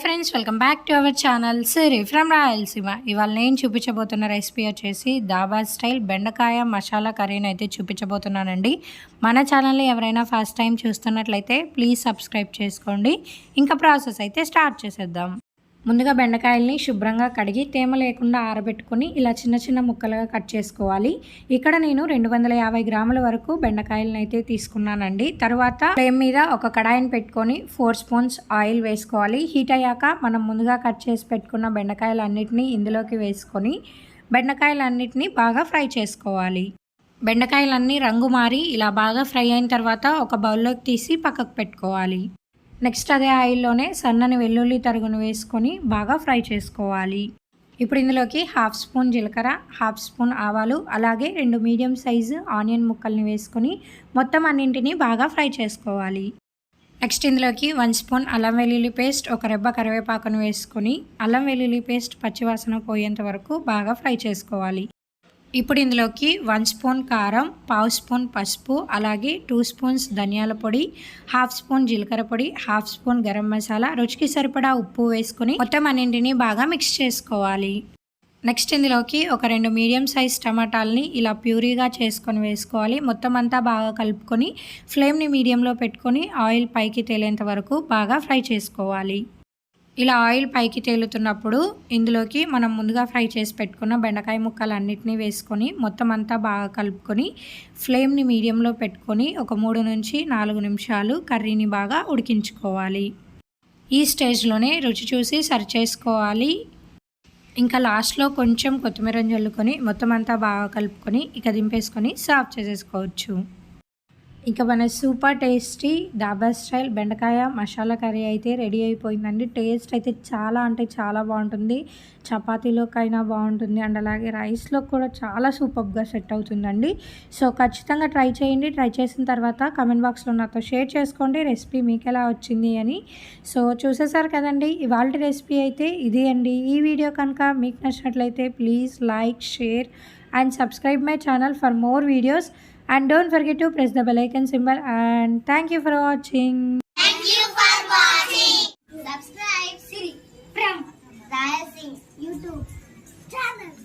Friends welcome back to our channel. Siri from Rayalaseema ఇవాళ నేను చూపించబోతున్న recipe వచ్చేసి dhaba style బెండకాయ మసాలా కర్రీని అయితే చూపించబోతున్నానండి. మన ఛానల్ని ఎవరైనా ఫస్ట్ టైం చూస్తున్నట్లయితే ప్లీజ్ సబ్స్క్రైబ్ చేసుకోండి. ఇంకా ప్రాసెస్ అయితే స్టార్ట్ చేసేద్దాం. ముందుగా బెండకాయల్ని శుభ్రంగా కడిగి తేమ లేకుండా ఆరబెట్టుకొని ఇలా చిన్న చిన్న ముక్కలుగా కట్ చేసుకోవాలి. ఇక్కడ నేను రెండు వందల యాభై గ్రాముల వరకు బెండకాయలను అయితే తీసుకున్నానండి. తర్వాత ఫ్లేమ్ మీద ఒక కడాయిని పెట్టుకొని ఫోర్ స్పూన్స్ ఆయిల్ వేసుకోవాలి. హీట్ అయ్యాక మనం ముందుగా కట్ చేసి పెట్టుకున్న బెండకాయలన్నిటిని ఇందులోకి వేసుకొని బెండకాయలన్నిటిని బాగా ఫ్రై చేసుకోవాలి. బెండకాయలన్నీ రంగు మారి ఇలా బాగా ఫ్రై అయిన తర్వాత ఒక బౌల్లోకి తీసి పక్కకు పెట్టుకోవాలి. నెక్స్ట్ అదే ఆయిల్లోనే సన్నని వెల్లుల్లి తరుగును వేసుకొని బాగా ఫ్రై చేసుకోవాలి. ఇప్పుడు ఇందులోకి హాఫ్ స్పూన్ జీలకర్ర హాఫ్ స్పూన్ ఆవాలు అలాగే రెండు మీడియం సైజు ఆనియన్ ముక్కల్ని వేసుకొని మొత్తం అన్నింటినీ బాగా ఫ్రై చేసుకోవాలి. నెక్స్ట్ ఇందులోకి వన్ స్పూన్ అల్లం వెల్లుల్లి పేస్ట్ ఒక రెబ్బ కరివేపాకును వేసుకొని అల్లం వెల్లుల్లి పేస్ట్ పచ్చివాసన పోయేంత వరకు బాగా ఫ్రై చేసుకోవాలి. ఇప్పుడు ఇందులోకి వన్ స్పూన్ కారం పావు స్పూన్ పసుపు అలాగే టూ స్పూన్స్ ధనియాల పొడి హాఫ్ స్పూన్ జీలకర్ర పొడి హాఫ్ స్పూన్ గరం మసాలా రుచికి సరిపడా ఉప్పు వేసుకొని మొత్తం అన్నింటినీ బాగా మిక్స్ చేసుకోవాలి. నెక్స్ట్ ఇందులోకి ఒక రెండు మీడియం సైజ్ టమాటాలని ఇలా ప్యూరీగా చేసుకొని వేసుకోవాలి. మొత్తం అంతా బాగా కలుపుకొని ఫ్లేమ్ని మీడియంలో పెట్టుకొని ఆయిల్ పైకి తేలేంత వరకు బాగా ఫ్రై చేసుకోవాలి. ఇలా ఆయిల్ పైకి తేలుతున్నప్పుడు ఇందులోకి మనం ముందుగా ఫ్రై చేసి పెట్టుకున్న బెండకాయ ముక్కలు అన్నిటినీ వేసుకొని మొత్తం అంతా బాగా కలుపుకొని ఫ్లేమ్ని మీడియంలో పెట్టుకొని ఒక మూడు నుంచి నాలుగు నిమిషాలు కర్రీని బాగా ఉడికించుకోవాలి. ఈ స్టేజ్లోనే రుచి చూసి సరి చేసుకోవాలి. ఇంకా లాస్ట్లో కొంచెం కొత్తిమీర జల్లుకొని మొత్తం అంతా బాగా కలుపుకొని ఇక దింపేసుకొని సర్వ్ చేసేసుకోవచ్చు. ఇంకా మన సూపర్ టేస్టీ డాబా స్టైల్ బెండకాయ మసాలా కర్రీ అయితే రెడీ అయిపోయిందండి. టేస్ట్ అయితే చాలా అంటే చాలా బాగుంటుంది. చపాతీలోకైనా బాగుంటుంది. అండ్ అలాగే రైస్లో కూడా చాలా సూపర్గా సెట్ అవుతుందండి. సో ఖచ్చితంగా ట్రై చేయండి. ట్రై చేసిన తర్వాత కమెంట్ బాక్స్లో నాతో షేర్ చేసుకోండి. రెసిపీ మీకు ఎలా వచ్చింది అని. సో చూసేసారు కదండి. ఇవాళ రెసిపీ అయితే ఇది అండి. ఈ వీడియో కనుక మీకు నచ్చినట్లయితే please like share and subscribe my channel for more videos and don't forget to press the bell icon symbol and thank you for watching. Thank you for watching. Subscribe Siri from Raya Singh YouTube channel.